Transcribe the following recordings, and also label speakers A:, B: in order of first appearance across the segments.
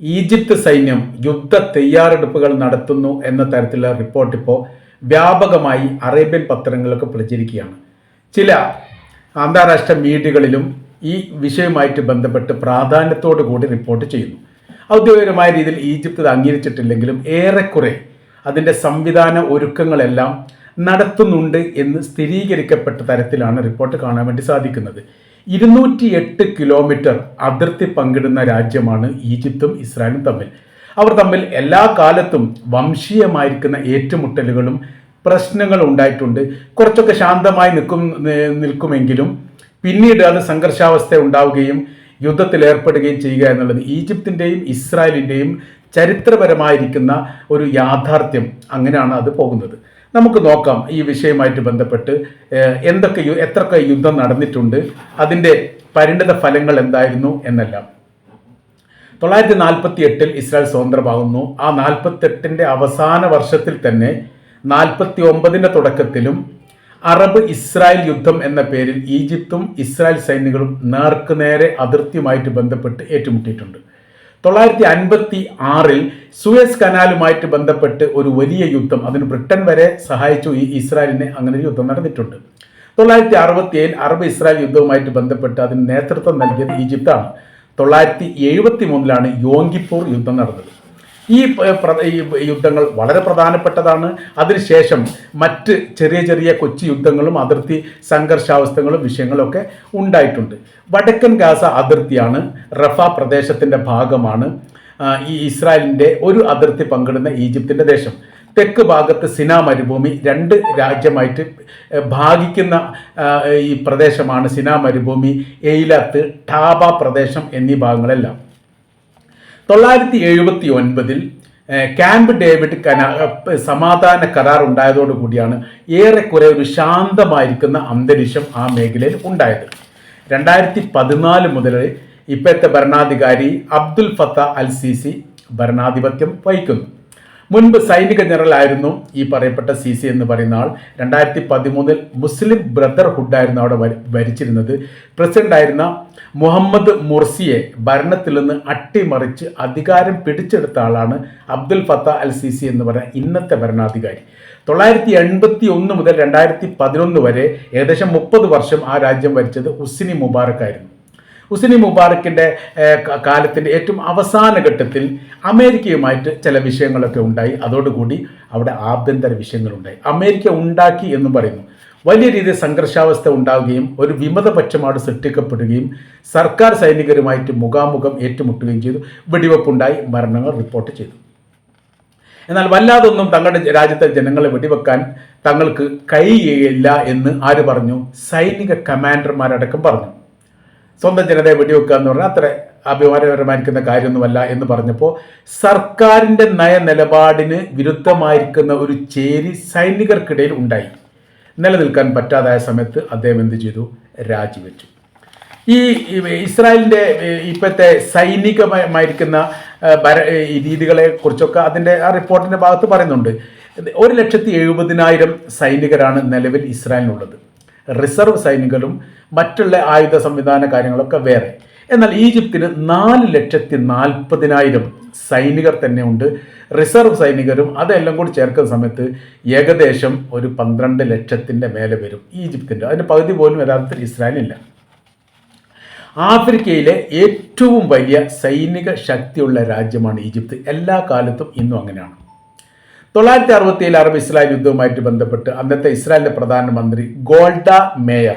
A: Egypt സൈന്യം യുദ്ധ തയ്യാറെടുപ്പുകൾ നടത്തുന്നു എന്ന തരത്തിലുള്ള റിപ്പോർട്ട് ഇപ്പോൾ വ്യാപകമായി അറേബ്യൻ പത്രങ്ങളിലൊക്കെ പ്രചരിക്കുകയാണ്. ചില അന്താരാഷ്ട്ര മീഡിയകളിലും ഈ വിഷയവുമായിട്ട് ബന്ധപ്പെട്ട് പ്രാധാന്യത്തോടു കൂടി റിപ്പോർട്ട് ചെയ്യുന്നു. ഔദ്യോഗികമായ രീതിയിൽ ഈജിപ്ത് അംഗീകരിച്ചിട്ടില്ലെങ്കിലും ഏറെക്കുറെ അതിന്റെ സംവിധാന ഒരുക്കങ്ങളെല്ലാം നടത്തുന്നുണ്ട് എന്ന് സ്ഥിരീകരിക്കപ്പെട്ട തരത്തിലാണ് റിപ്പോർട്ട് കാണാൻ വേണ്ടി സാധിക്കുന്നത്. ഇരുന്നൂറ്റി എട്ട് കിലോമീറ്റർ അതിർത്തി പങ്കിടുന്ന രാജ്യമാണ് ഈജിപ്തും ഇസ്രായേലും തമ്മിൽ. അവർ തമ്മിൽ എല്ലാ കാലത്തും വംശീയമായിരിക്കുന്ന ഏറ്റുമുട്ടലുകളും പ്രശ്നങ്ങളും ഉണ്ടായിട്ടുണ്ട്. കുറച്ചൊക്കെ ശാന്തമായി നിൽക്കും നിൽക്കുമെങ്കിലും പിന്നീട് അത് സംഘർഷാവസ്ഥ ഉണ്ടാവുകയും യുദ്ധത്തിൽ ഏർപ്പെടുകയും ചെയ്യുക എന്നുള്ളത് ഈജിപ്തിന്റെയും ഇസ്രായേലിന്റെയും ചരിത്രപരമായിരിക്കുന്ന ഒരു യാഥാർത്ഥ്യം. അങ്ങനെയാണ് അത് പോകുന്നത്. നമുക്ക് നോക്കാം ഈ വിഷയമായിട്ട് ബന്ധപ്പെട്ട് എന്തൊക്കെ എത്രയൊക്കെ യുദ്ധം നടന്നിട്ടുണ്ട് അതിന്റെ പരിണിത ഫലങ്ങൾ എന്തായിരുന്നു എന്നെല്ലാം. തൊള്ളായിരത്തി നാൽപ്പത്തി എട്ടിൽ ഇസ്രായേൽ സ്വതന്ത്രമാകുന്നു. ആ നാൽപ്പത്തെട്ടിന്റെ അവസാന വർഷത്തിൽ തന്നെ നാൽപ്പത്തി ഒമ്പതിന്റെ തുടക്കത്തിലും അറബ് ഇസ്രായേൽ യുദ്ധം എന്ന പേരിൽ ഈജിപ്തും ഇസ്രായേൽ സൈനികരും നേർക്കുനേരെ അതിർത്തിയുമായിട്ട് ബന്ധപ്പെട്ട് ഏറ്റുമുട്ടിയിട്ടുണ്ട്. തൊള്ളായിരത്തി അൻപത്തി ആറിൽ സുയസ് കനാലുമായിട്ട് ബന്ധപ്പെട്ട് ഒരു വലിയ യുദ്ധം. അതിന് ബ്രിട്ടൻ വരെ സഹായിച്ചു ഈ ഇസ്രായേലിനെ. അങ്ങനെ ഒരു യുദ്ധം നടന്നിട്ടുണ്ട്. തൊള്ളായിരത്തി അറുപത്തി ഏഴിൽ അറബ് ഇസ്രായേൽ യുദ്ധവുമായിട്ട് ബന്ധപ്പെട്ട് അതിന് നേതൃത്വം നൽകിയത് ഈജിപ്താണ്. തൊള്ളായിരത്തി എഴുപത്തി മൂന്നിലാണ് യോങ്കിപ്പൂർ യുദ്ധം നടന്നത്. ഈ യുദ്ധങ്ങൾ വളരെ പ്രധാനപ്പെട്ടതാണ്. അതിനുശേഷം മറ്റ് ചെറിയ ചെറിയ കൊച്ചു യുദ്ധങ്ങളും അതിർത്തി സംഘർഷാവസ്ഥകളും വിഷയങ്ങളൊക്കെ ഉണ്ടായിട്ടുണ്ട്. വടക്കൻ ഗാസ അതിർത്തിയാണ് റഫ പ്രദേശത്തിന്റെ ഭാഗമാണ്. ഈ ഇസ്രായേലിന്റെ ഒരു അതിർത്തി പങ്കിടുന്ന ഈജിപ്തിന്റെ ദേശം. തെക്ക് ഭാഗത്ത് സിന മരുഭൂമി രണ്ട് രാജ്യമായിട്ട് ഭാഗിക്കുന്ന ഈ പ്രദേശമാണ് സിന മരുഭൂമി എയിലത്ത് ടാബ പ്രദേശം എന്നീ ഭാഗങ്ങളെല്ലാം. തൊള്ളായിരത്തി എഴുപത്തി ഒൻപതിൽ ക്യാമ്പ് ഡേവിഡ് കന സമാധാന കരാർ ഉണ്ടായതോടുകൂടിയാണ് ഏറെക്കുറെ ഒരു ശാന്തമായിരിക്കുന്ന അന്തരീക്ഷം ആ മേഖലയിൽ ഉണ്ടായത്. രണ്ടായിരത്തി പതിനാല് മുതൽ ഇപ്പോഴത്തെ ഭരണാധികാരി അബ്ദുൽ ഫത്ത അൽ സിസി ഭരണാധിപത്യം വഹിക്കുന്നു. മുൻപ് സൈനിക ജനറൽ ആയിരുന്നു ഈ പറയപ്പെട്ട സി സി എന്ന് പറയുന്ന ആൾ. രണ്ടായിരത്തി പതിമൂന്നിൽ മുസ്ലിം ബ്രദർഹുഡ് ആയിരുന്നു അവിടെ ഭരി- ഭരിച്ചിരുന്നത്. പ്രസിഡന്റ് ആയിരുന്ന മുഹമ്മദ് മുർസിയെ ഭരണത്തിൽ നിന്ന് അട്ടിമറിച്ച് അധികാരം പിടിച്ചെടുത്ത ആളാണ് Abdel Fattah al Sisi എന്ന് പറയുന്ന ഇന്നത്തെ ഭരണാധികാരി. തൊള്ളായിരത്തി എൺപത്തി ഒന്ന് മുതൽ രണ്ടായിരത്തി പതിനൊന്ന് വരെ ഏകദേശം മുപ്പത് വർഷം ആ രാജ്യം ഭരിച്ചത് ഉസ്സിനി മുബാറക് ആയിരുന്നു ഹുസ്നി മുബാറക്കിന്റെ കാലത്തിന്റെ ഏറ്റവും അവസാന ഘട്ടത്തിൽ അമേരിക്കയുമായിട്ട് ചില വിഷയങ്ങളൊക്കെ ഉണ്ടായി. അതോടുകൂടി അവിടെ ആഭ്യന്തര വിഷയങ്ങളുണ്ടായി. അമേരിക്ക ഉണ്ടാക്കി എന്ന് പറയുന്നു. വലിയ രീതിയിൽ സംഘർഷാവസ്ഥ ഉണ്ടാവുകയും ഒരു വിമതപക്ഷമാണ് സൃഷ്ടിക്കപ്പെടുകയും സർക്കാർ സൈനികരുമായിട്ട് മുഖാമുഖം ഏറ്റുമുട്ടുകയും ചെയ്തു. വെടിവെപ്പുണ്ടായി. മരണങ്ങൾ റിപ്പോർട്ട് ചെയ്തു. എന്നാൽ വല്ലാതൊന്നും തങ്ങളുടെ രാജ്യത്തെ ജനങ്ങളെ വെടിവെക്കാൻ തങ്ങൾക്ക് കഴിയുകയില്ല എന്ന് ആര് പറഞ്ഞു? സൈനിക കമാൻഡർമാരടക്കം പറഞ്ഞു. സ്വന്തം ജനതയെ വെടിവെക്കുക എന്ന് പറഞ്ഞാൽ അത്ര അഭിമാനകരമായിരിക്കുന്ന കാര്യമൊന്നുമല്ല എന്ന് പറഞ്ഞപ്പോൾ സർക്കാരിന്റെ നയ നിലപാടിന് വിരുദ്ധമായിരിക്കുന്ന ഒരു ചേരി സൈനികർക്കിടയിൽ ഉണ്ടായി. നിലനിൽക്കാൻ പറ്റാതായ സമയത്ത് അദ്ദേഹം എന്ത് ചെയ്തു? രാജിവെച്ചു. ഈ ഇസ്രായേലിന്റെ ഇപ്പോഴത്തെ സൈനികമായിരിക്കുന്ന ഭര രീതികളെ കുറിച്ചൊക്കെ അതിന്റെ ആ റിപ്പോർട്ടിന്റെ ഭാഗത്ത് പറയുന്നുണ്ട്. ഒരു ലക്ഷത്തി എഴുപതിനായിരം സൈനികരാണ് നിലവിൽ ഇസ്രായേലിനുള്ളത്. റിസർവ് സൈനികരും മറ്റുള്ള ആയുധ സംവിധാന കാര്യങ്ങളൊക്കെ വേറെ. എന്നാൽ ഈജിപ്തിന് നാല് ലക്ഷത്തി നാൽപ്പതിനായിരം സൈനികർ തന്നെ ഉണ്ട്. റിസർവ് സൈനികരും അതെല്ലാം കൂടി ചേർക്കുന്ന സമയത്ത് ഏകദേശം ഒരു പന്ത്രണ്ട് ലക്ഷത്തിന്റെ മേലെ വരും ഈജിപ്തിന്റെ. അതിന്റെ പകുതി പോലും യഥാർത്ഥത്തിൽ ഇസ്രായേലില്ല ആഫ്രിക്കയിലെ ഏറ്റവും വലിയ സൈനിക ശക്തിയുള്ള രാജ്യമാണ് ഈജിപ്ത്. എല്ലാ കാലത്തും ഇന്നും അങ്ങനെയാണ്. തൊള്ളായിരത്തി അറുപത്തിയേഴ് അറബ് ഇസ്രായേൽ യുദ്ധവുമായിട്ട് ബന്ധപ്പെട്ട് അന്നത്തെ ഇസ്രായേലിന്റെ പ്രധാനമന്ത്രി ഗോൾഡ മേയർ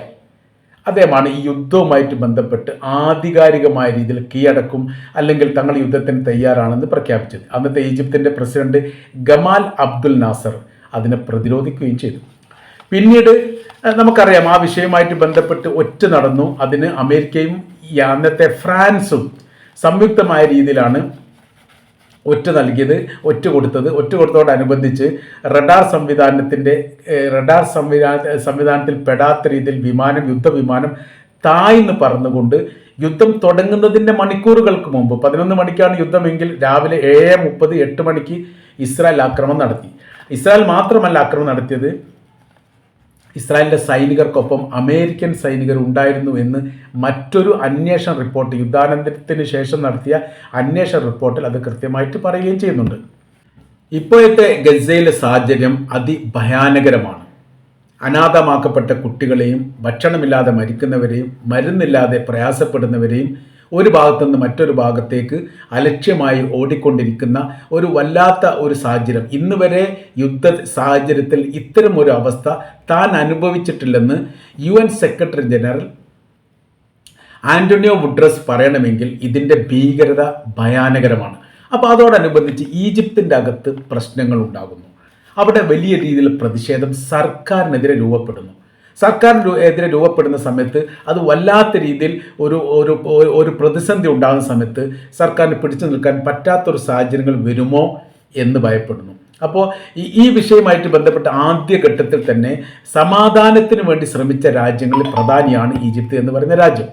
A: അദ്ദേഹമാണ് ഈ യുദ്ധവുമായിട്ട് ബന്ധപ്പെട്ട് ആധികാരികമായ രീതിയിൽ കീഴടക്കും അല്ലെങ്കിൽ തങ്ങൾ യുദ്ധത്തിന് തയ്യാറാണെന്ന് പ്രഖ്യാപിച്ചത്. അന്നത്തെ ഈജിപ്തിന്റെ പ്രസിഡന്റ് ഗമാൽ അബ്ദുൽ നാസർ അതിനെ പ്രതിരോധിക്കുകയും ചെയ്തു. പിന്നീട് നമുക്കറിയാം ആ വിഷയവുമായിട്ട് ബന്ധപ്പെട്ട് ഒറ്റ നടന്നു. അതിന് അമേരിക്കയും അന്നത്തെ ഫ്രാൻസും സംയുക്തമായ രീതിയിലാണ് ഒറ്റ നൽകിയത് ഒറ്റ കൊടുത്തത്. ഒറ്റ കൊടുത്തതോടനുബന്ധിച്ച് റഡാർ സംവിധാനത്തിന്റെ റഡാർ സംവിധാന സംവിധാനത്തിൽ പെടാത്ത രീതിയിൽ വിമാനം യുദ്ധവിമാനം താഴ്ന്ന് പറന്നുകൊണ്ട് യുദ്ധം തുടങ്ങുന്നതിന്റെ മണിക്കൂറുകൾക്ക് മുമ്പ് പതിനൊന്ന് മണിക്കാണ് യുദ്ധമെങ്കിൽ രാവിലെ ഏഴ് മുപ്പത് എട്ട് മണിക്ക് ഇസ്രായേൽ ആക്രമണം നടത്തി. ഇസ്രായേൽ മാത്രമല്ല ആക്രമണം നടത്തിയത് ഇസ്രായേലിന്റെ സൈനികർക്കൊപ്പം അമേരിക്കൻ സൈനികർ ഉണ്ടായിരുന്നു എന്ന് മറ്റൊരു അന്വേഷണ റിപ്പോർട്ട് യുദ്ധാനന്തരത്തിന് ശേഷം നടത്തിയ അന്വേഷണ റിപ്പോർട്ടിൽ അത് കൃത്യമായിട്ട് പറയുകയും ചെയ്യുന്നുണ്ട്. ഇപ്പോഴത്തെ ഗസയിലെ സാഹചര്യം അതിഭയാനകരമാണ്. അനാഥമാക്കപ്പെട്ട കുട്ടികളെയും ഭക്ഷണമില്ലാതെ മരിക്കുന്നവരെയും മരുന്നില്ലാതെ പ്രയാസപ്പെടുന്നവരെയും ഒരു ഭാഗത്തു നിന്ന് മറ്റൊരു ഭാഗത്തേക്ക് അലക്ഷ്യമായി ഓടിക്കൊണ്ടിരിക്കുന്ന ഒരു വല്ലാത്ത ഒരു സാഹചര്യം. ഇന്ന് വരെ യുദ്ധ സാഹചര്യത്തിൽ ഇത്തരം ഒരു അവസ്ഥ താൻ അനുഭവിച്ചിട്ടില്ലെന്ന് U N secretary general Antonio Guterres പറയണമെങ്കിൽ ഇതിന്റെ ഭീകരത ഭയാനകരമാണ്. അപ്പോൾ അതോടനുബന്ധിച്ച് ഈജിപ്തിന്റെ അകത്ത് പ്രശ്നങ്ങൾ ഉണ്ടാകുന്നു. അവിടെ വലിയ രീതിയിൽ പ്രതിഷേധം സർക്കാരിനെതിരെ രൂപപ്പെടുന്നു. സർക്കാരിന് എതിരെ രൂപപ്പെടുന്ന സമയത്ത് അത് വല്ലാത്ത രീതിയിൽ ഒരു ഒരു ഒരു പ്രതിസന്ധി ഉണ്ടാകുന്ന സമയത്ത് സർക്കാരിന് പിടിച്ചു നിൽക്കാൻ പറ്റാത്തൊരു സാഹചര്യങ്ങൾ വരുമോ എന്ന് ഭയപ്പെടുന്നു. അപ്പോൾ ഈ ഈ വിഷയമായിട്ട് ബന്ധപ്പെട്ട ആദ്യഘട്ടത്തിൽ തന്നെ സമാധാനത്തിന് വേണ്ടി ശ്രമിച്ച രാജ്യങ്ങളിൽ പ്രധാനിയാണ് ഈജിപ്ത് എന്ന് പറയുന്ന രാജ്യം.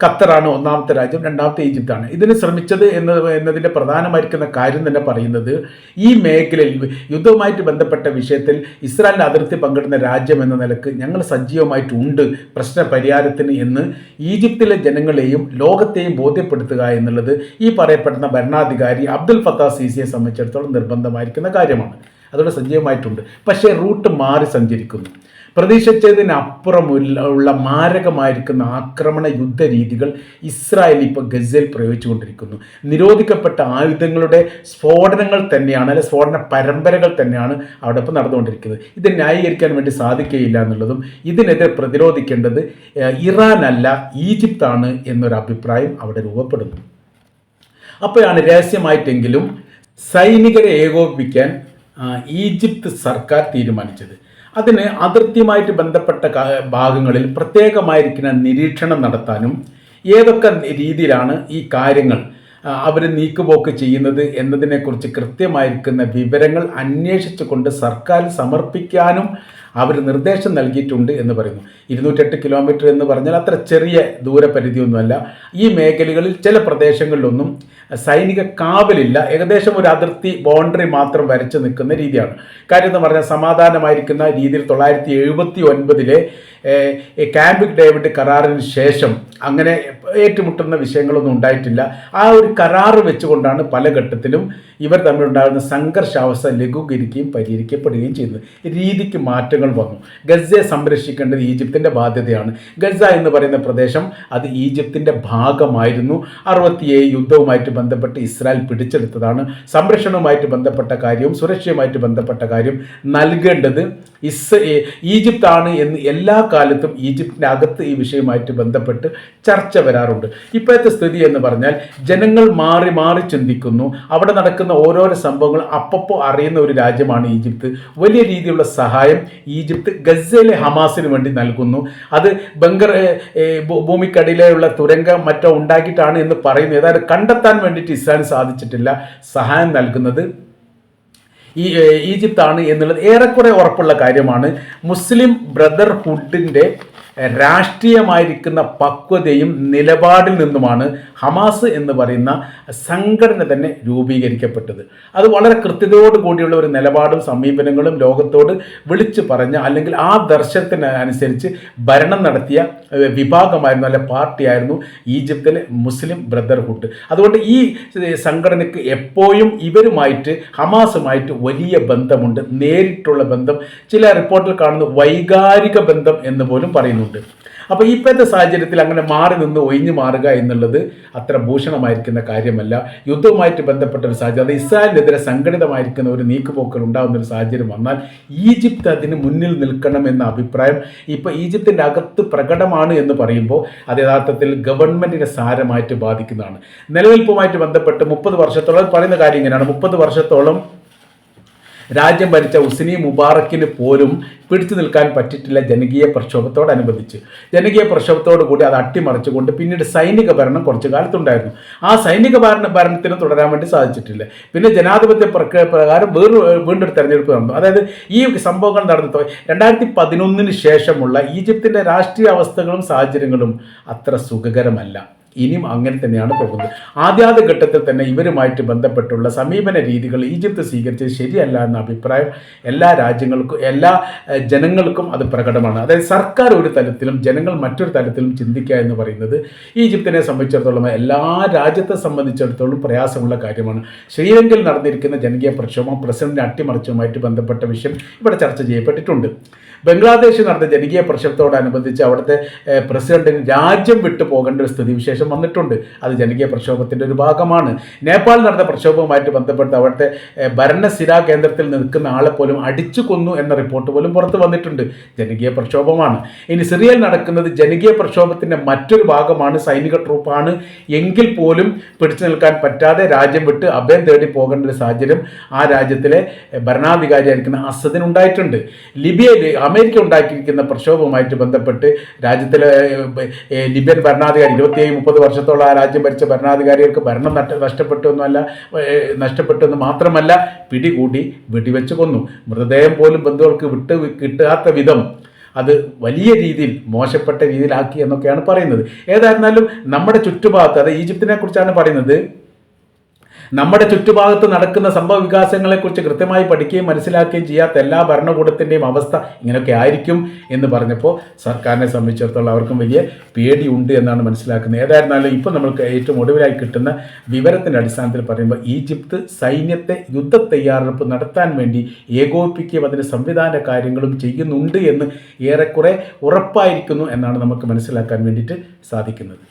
A: ഖത്തറാണ് ഒന്നാമത്തെ രാജ്യം രണ്ടാമത്തെ ഈജിപ്താണ് ഇതിന് ശ്രമിച്ചത് എന്ന് എന്നതിന്റെ പ്രധാനമായിരിക്കുന്ന കാര്യം തന്നെ പറയുന്നത് ഈ മേഖലയിൽ യുദ്ധവുമായിട്ട് ബന്ധപ്പെട്ട വിഷയത്തിൽ ഇസ്രായേലിന്റെ അതിർത്തി പങ്കിടുന്ന രാജ്യം എന്ന നിലയ്ക്ക് ഞങ്ങൾ സജീവമായിട്ടുണ്ട് പ്രശ്ന പരിഹാരത്തിന് എന്ന് ഈജിപ്തിലെ ജനങ്ങളെയും ലോകത്തെയും ബോധ്യപ്പെടുത്തുക എന്നുള്ളത് ഈ പറയപ്പെടുന്ന ഭരണാധികാരി അബ്ദുൽ ഫത്താ സിസിയെ സംബന്ധിച്ചിടത്തോളം നിർബന്ധമായിരിക്കുന്ന കാര്യമാണ്. അതോടെ സജീവമായിട്ടുണ്ട്. പക്ഷേ റൂട്ട് മാറി സഞ്ചരിക്കുന്നു. പ്രതീക്ഷിച്ചതിനപ്പുറം ഉള്ള മാരകമായിരിക്കുന്ന ആക്രമണ യുദ്ധ രീതികൾ ഇസ്രായേൽ ഇപ്പോൾ ഗസയിൽ പ്രയോഗിച്ചുകൊണ്ടിരിക്കുന്നു. നിരോധിക്കപ്പെട്ട ആയുധങ്ങളുടെ സ്ഫോടനങ്ങൾ തന്നെയാണ് അല്ലെ സ്ഫോടന പരമ്പരകൾ തന്നെയാണ് അവിടെ ഇപ്പോൾ നടന്നുകൊണ്ടിരിക്കുന്നത്. ഇത് ന്യായീകരിക്കാൻ വേണ്ടി സാധിക്കുകയില്ല എന്നുള്ളതും ഇതിനെതിരെ പ്രതിരോധിക്കേണ്ടത് ഇറാനല്ല ഈജിപ്താണ് എന്നൊരു അഭിപ്രായം അവിടെ രൂപപ്പെടുന്നു. അപ്പോഴാണ് രഹസ്യമായിട്ടെങ്കിലും സൈനികരെ ഏകോപിപ്പിക്കാൻ ഈജിപ്ത് സർക്കാർ തീരുമാനിച്ചത്. അതിന് അതിർത്തിയുമായിട്ട് ബന്ധപ്പെട്ട ഭാഗങ്ങളിൽ പ്രത്യേകമായിരിക്കുന്ന നിരീക്ഷണം നടത്താനും ഏതൊക്കെ രീതിയിലാണ് ഈ കാര്യങ്ങൾ അവർ നീക്കുപോക്ക് ചെയ്യുന്നത് എന്നതിനെക്കുറിച്ച് കൃത്യമായിരിക്കുന്ന വിവരങ്ങൾ അന്വേഷിച്ചുകൊണ്ട് സർക്കാർ സമർപ്പിക്കാനും അവർ നിർദ്ദേശം നൽകിയിട്ടുണ്ട് എന്ന് പറയുന്നു. ഇരുന്നൂറ്റെട്ട് കിലോമീറ്റർ എന്ന് പറഞ്ഞാൽ അത്ര ചെറിയ ദൂരപരിധിയൊന്നുമല്ല. ഈ മേഖലകളിൽ ചില പ്രദേശങ്ങളിലൊന്നും സൈനിക കാവലില്ല. ഏകദേശം ഒരു അതിർത്തി ബൗണ്ടറി മാത്രം വരച്ച് നിൽക്കുന്ന രീതിയാണ്. കാര്യം എന്ന് പറഞ്ഞാൽ സമാധാനമായിരിക്കുന്ന രീതിയിൽ തൊള്ളായിരത്തി എഴുപത്തി ഒൻപതിലെ ക്യാമ്പ് ഡേവിഡ് കരാറിന് ശേഷം അങ്ങനെ ഏറ്റുമുട്ടുന്ന വിഷയങ്ങളൊന്നും ഉണ്ടായിട്ടില്ല. ആ ഒരു കരാറ് വെച്ചുകൊണ്ടാണ് പല ഘട്ടത്തിലും ഇവർ തമ്മിലുണ്ടാകുന്ന സംഘർഷാവസ്ഥ ലഘൂകരിക്കുകയും പരിഹരിക്കപ്പെടുകയും ചെയ്യുന്നത് രീതിക്ക് മാറ്റങ്ങൾ വന്നു. ഗസയെ സംരക്ഷിക്കേണ്ടത് ഈജിപ്തിന്റെ ബാധ്യതയാണ്. ഗസ എന്ന് പറയുന്ന പ്രദേശം അത് ഈജിപ്തിന്റെ ഭാഗമായിരുന്നു. അറുപത്തിയേഴ് യുദ്ധവുമായിട്ട് ബന്ധപ്പെട്ട് ഇസ്രായേൽ പിടിച്ചെടുത്തതാണ്. സംരക്ഷണവുമായിട്ട് ബന്ധപ്പെട്ട കാര്യവും സുരക്ഷയുമായിട്ട് ബന്ധപ്പെട്ട കാര്യം നൽകേണ്ടത് ഇസ് ഈജിപ്താണ് എന്ന് എല്ലാ കാലത്തും ഈജിപ്തിന്റെ അകത്ത് ഈ വിഷയമായിട്ട് ബന്ധപ്പെട്ട് ചർച്ച വരാറുണ്ട്. ഇപ്പോഴത്തെ സ്ഥിതി എന്ന് പറഞ്ഞാൽ ജനങ്ങൾ മാറി മാറി ചിന്തിക്കുന്നു. അവിടെ നടക്കുന്ന ഓരോരോ സംഭവങ്ങൾ അപ്പപ്പോൾ അറിയുന്ന ഒരു രാജ്യമാണ് ഈജിപ്ത്. വലിയ രീതിയിലുള്ള സഹായം ഈജിപ്ത് ഗസയിലെ ഹമാസിന് വേണ്ടി നൽകുന്നു. അത് ബംഗർ ഭൂമിക്കടിയിലുള്ള തുരങ്കം മറ്റോ ഉണ്ടാക്കിയിട്ടാണ് എന്ന് പറയുന്നു. ഏതായാലും കണ്ടെത്താൻ വേണ്ടിയിട്ട് ഇസ്രായേൽ സാധിച്ചിട്ടില്ല. സഹായം നൽകുന്നത് ഈ ഈജിപ്താണ് എന്നുള്ളത് ഏറെക്കുറെ ഉറപ്പുള്ള കാര്യമാണ്. മുസ്ലിം ബ്രദർഹുഡിന്റെ രാഷ്ട്രീയമായിരിക്കുന്ന പക്വതയും നിലപാടിൽ നിന്നുമാണ് ഹമാസ് എന്ന് പറയുന്ന സംഘടന തന്നെ രൂപീകരിക്കപ്പെട്ടത്. അത് വളരെ കൃത്യതയോട് കൂടിയുള്ള ഒരു നിലപാടും സമീപനങ്ങളും ലോകത്തോട് വിളിച്ചു പറഞ്ഞ അല്ലെങ്കിൽ ആ ദർശനത്തിന് അനുസരിച്ച് ഭരണം നടത്തിയ വിഭാഗമായിരുന്നു അല്ലെ പാർട്ടിയായിരുന്നു ഈജിപ്തിലെ മുസ്ലിം ബ്രദർഹുഡ്. അതുകൊണ്ട് ഈ സംഘടനയ്ക്ക് എപ്പോഴും ഇവരുമായിട്ട് ഹമാസുമായിട്ട് വലിയ ബന്ധമുണ്ട്. നേരിട്ടുള്ള ബന്ധം ചില റിപ്പോർട്ടിൽ കാണുന്ന വൈകാരിക ബന്ധം എന്ന് പോലും പറയുന്നുണ്ട് അപ്പോൾ ഇപ്പോഴത്തെ സാഹചര്യത്തിൽ അങ്ങനെ മാറി നിന്ന് ഒഴിഞ്ഞു മാറുക എന്നുള്ളത് അത്ര ഭൂഷണമായിരിക്കുന്ന കാര്യമല്ല. യുദ്ധവുമായിട്ട് ബന്ധപ്പെട്ട ഒരു സാഹചര്യം അത് ഇസ്രായേലിനെതിരെ സംഘടിതമായിരിക്കുന്ന ഒരു നീക്കുപോക്കൽ ഉണ്ടാകുന്ന ഒരു സാഹചര്യം വന്നാൽ ഈജിപ്ത് അതിന് മുന്നിൽ നിൽക്കണം എന്ന അഭിപ്രായം ഇപ്പോൾ ഈജിപ്തിന്റെ അകത്ത് പ്രകടമാണ് എന്ന് പറയുമ്പോൾ അത് യഥാർത്ഥത്തിൽ ഗവൺമെന്റിനെ സാരമായിട്ട് ബാധിക്കുന്നതാണ്. നിലനിൽപ്പുമായിട്ട് ബന്ധപ്പെട്ട് മുപ്പത് വർഷത്തോളം പറയുന്ന കാര്യം ഇങ്ങനെയാണ് മുപ്പത് വർഷത്തോളം രാജ്യം ഭരിച്ച ഉസ്നി മുബാറക്കിന് പോലും പിടിച്ചു നിൽക്കാൻ പറ്റിയിട്ടില്ല ജനകീയ പ്രക്ഷോഭത്തോടനുബന്ധിച്ച്. ജനകീയ പ്രക്ഷോഭത്തോടുകൂടി അത് അട്ടിമറിച്ചുകൊണ്ട് പിന്നീട് സൈനിക ഭരണം കുറച്ചു കാലത്തുണ്ടായിരുന്നു. ആ സൈനിക ഭരണ ഭരണത്തിന് തുടരാൻ വേണ്ടി സാധിച്ചിട്ടില്ല. പിന്നെ ജനാധിപത്യ പ്രക്രിയ പ്രകാരം വേറൊരു വീണ്ടും ഒരു തെരഞ്ഞെടുപ്പ് നടന്നു. അതായത് ഈ സംഭവങ്ങൾ നടന്നു രണ്ടായിരത്തി പതിനൊന്നിന് ശേഷമുള്ള ഈജിപ്തിന്റെ രാഷ്ട്രീയ അവസ്ഥകളും സാഹചര്യങ്ങളും അത്ര സുഖകരമല്ല. ഇനിയും അങ്ങനെ തന്നെയാണ് പോകുന്നത്. ആദ്യാദ്യ ഘട്ടത്തിൽ തന്നെ ഇവരുമായിട്ട് ബന്ധപ്പെട്ടുള്ള സമീപന രീതികൾ ഈജിപ്ത് സ്വീകരിച്ചത് ശരിയല്ല എന്ന അഭിപ്രായം എല്ലാ രാജ്യങ്ങൾക്കും എല്ലാ ജനങ്ങൾക്കും അത് പ്രകടമാണ്. അതായത് സർക്കാർ ഒരു തലത്തിലും ജനങ്ങൾ മറ്റൊരു തലത്തിലും ചിന്തിക്കുക എന്ന് പറയുന്നത് ഈജിപ്തിനെ സംബന്ധിച്ചിടത്തോളം എല്ലാ രാജ്യത്തെ സംബന്ധിച്ചിടത്തോളം പ്രയാസമുള്ള കാര്യമാണ്. ശ്രീലങ്കയിൽ നടന്നിരിക്കുന്ന ജനകീയ പ്രക്ഷോഭം പ്രസിഡന്റിനെ അട്ടിമറിച്ചതുമായിട്ട് ബന്ധപ്പെട്ട വിഷയം ഇവിടെ ചർച്ച ചെയ്യപ്പെട്ടിട്ടുണ്ട്. ബംഗ്ലാദേശിൽ നടന്ന ജനകീയ പ്രക്ഷോഭത്തോടനുബന്ധിച്ച് അവിടുത്തെ പ്രസിഡന്റിന് രാജ്യം വിട്ടു പോകേണ്ട ഒരു സ്ഥിതിവിശേഷം വന്നിട്ടുണ്ട്. അത് ജനകീയ പ്രക്ഷോഭത്തിന്റെ ഒരു ഭാഗമാണ്. നേപ്പാൾ നടന്ന പ്രക്ഷോഭവുമായിട്ട് ബന്ധപ്പെട്ട് അവിടുത്തെ ഭരണസിരാ കേന്ദ്രത്തിൽ നിൽക്കുന്ന ആളെ പോലും അടിച്ചു കൊന്നു എന്ന റിപ്പോർട്ട് പോലും പുറത്ത് വന്നിട്ടുണ്ട്. ജനകീയ പ്രക്ഷോഭമാണ്. ഇനി സിറിയയിൽ നടക്കുന്നത് ജനകീയ പ്രക്ഷോഭത്തിന്റെ മറ്റൊരു ഭാഗമാണ് സൈനിക ട്രൂപ്പാണ്. എങ്കിൽ പോലും പിടിച്ചു നിൽക്കാൻ പറ്റാതെ രാജ്യം വിട്ട് അഭയം തേടി പോകേണ്ട ഒരു സാഹചര്യം ആ രാജ്യത്തിലെ ഭരണാധികാരിയായിരിക്കുന്ന അസദിന് ഉണ്ടായിട്ടുണ്ട്. ലിബിയയിൽ അമേരിക്ക ഉണ്ടാക്കിയിരിക്കുന്ന പ്രക്ഷോഭവുമായിട്ട് ബന്ധപ്പെട്ട് രാജ്യത്തിലെ ലിബിയൻ ഭരണാധികാരി ഇരുപത്തിയേഴ് മുപ്പത് വർഷത്തോളം ആ രാജ്യം ഭരിച്ച ഭരണാധികാരികൾക്ക് ഭരണം നഷ്ട നഷ്ടപ്പെട്ടു എന്നല്ല ഏഹ്, നഷ്ടപ്പെട്ടു എന്ന് മാത്രമല്ല പിടികൂടി വെടിവെച്ച് കൊന്നു. മൃതദേഹം പോലും ബന്ധുക്കൾക്ക് വിട്ട് കിട്ടാത്ത വിധം അത് വലിയ രീതിയിൽ മോശപ്പെട്ട രീതിയിലാക്കി എന്നൊക്കെയാണ് പറയുന്നത്. ഏതായിരുന്നാലും നമ്മുടെ ചുറ്റുഭാഗത്ത് അത് ഈജിപ്തിനെ കുറിച്ചാണ് പറയുന്നത് നമ്മുടെ ചുറ്റുഭാഗത്ത് നടക്കുന്ന സംഭവ വികാസങ്ങളെക്കുറിച്ച് കൃത്യമായി പഠിക്കുകയും മനസ്സിലാക്കുകയും ചെയ്യാത്ത എല്ലാ ഭരണകൂടത്തിന്റെയും അവസ്ഥ ഇങ്ങനെയൊക്കെ ആയിരിക്കും എന്ന് പറഞ്ഞപ്പോൾ സർക്കാരിനെ സംബന്ധിച്ചിടത്തോളം അവർക്കും വലിയ പേടിയുണ്ട് എന്നാണ് മനസ്സിലാക്കുന്നത്. ഏതായിരുന്നാലും ഇപ്പോൾ നമ്മൾക്ക് ഏറ്റവും ഒടുവിലായി കിട്ടുന്ന വിവരത്തിന്റെ അടിസ്ഥാനത്തിൽ പറയുമ്പോൾ ഈജിപ്ത് സൈന്യത്തെ യുദ്ധ തയ്യാറെടുപ്പ് നടത്താൻ വേണ്ടി ഏകോപിപ്പിക്കുകയും അതിന് സംവിധാന കാര്യങ്ങളും ചെയ്യുന്നുണ്ട് എന്ന് ഏറെക്കുറെ ഉറപ്പായിരിക്കുന്നു എന്നാണ് നമുക്ക് മനസ്സിലാക്കാൻ വേണ്ടിയിട്ട് സാധിക്കുന്നത്.